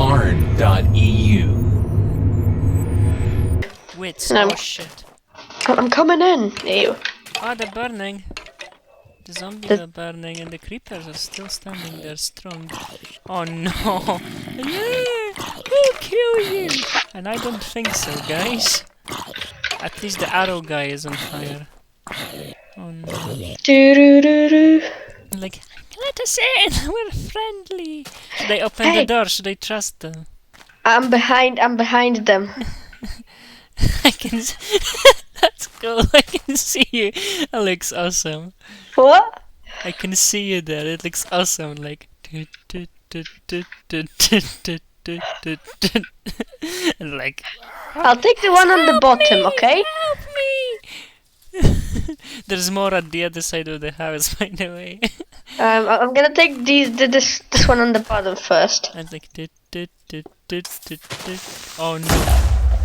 arn.eu. Wits. No. Oh shit. I'm coming in. Ew. Oh, they're burning. The zombies The- are burning and the creepers are still standing there strong. Oh no! Yeah! Who'll kill you? And I don't think so, guys. At least the arrow guy is on fire. Oh no. Like, let us in. We're friendly. Should they open Hey. the door? Should I trust them? I'm behind. I'm behind them. I can. s- That's cool. I can see you. That looks awesome. What? I can see you there. It looks awesome. Like. And like. I'll take the one on the bottom. Okay. Help me! There's more at the other side of the house, by the way. Um, I- I'm gonna take these. th- This this one on the bottom first. and like. Oh no.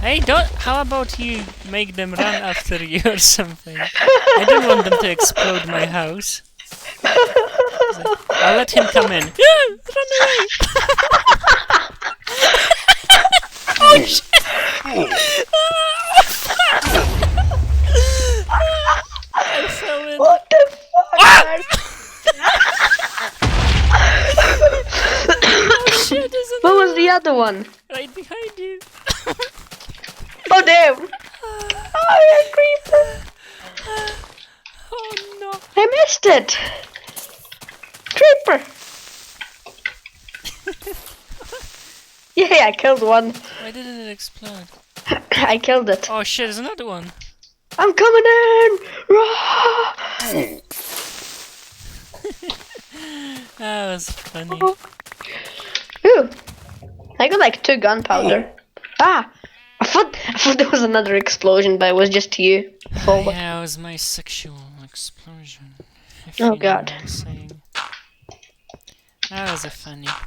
Hey, don't. How about you make them run after you or something? I don't want them to explode my house. I'll let him come in. Run away! oh shit! I fell in. What the fuck? man? Oh shit! There's what another was the other one? right behind you. Oh damn! Oh, yeah, creeper! Oh no! I missed it. Creeper. yeah, I killed one. Why didn't it explode? I killed it. Oh shit! There's another one. I'm coming in. That was funny. Ooh, I got like two gunpowder. Ah, I thought I thought there was another explosion, but it was just you. Forward. Yeah, it was my sexual explosion. if Oh, you God. what I'm saying. That was a funny.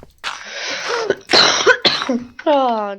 Oh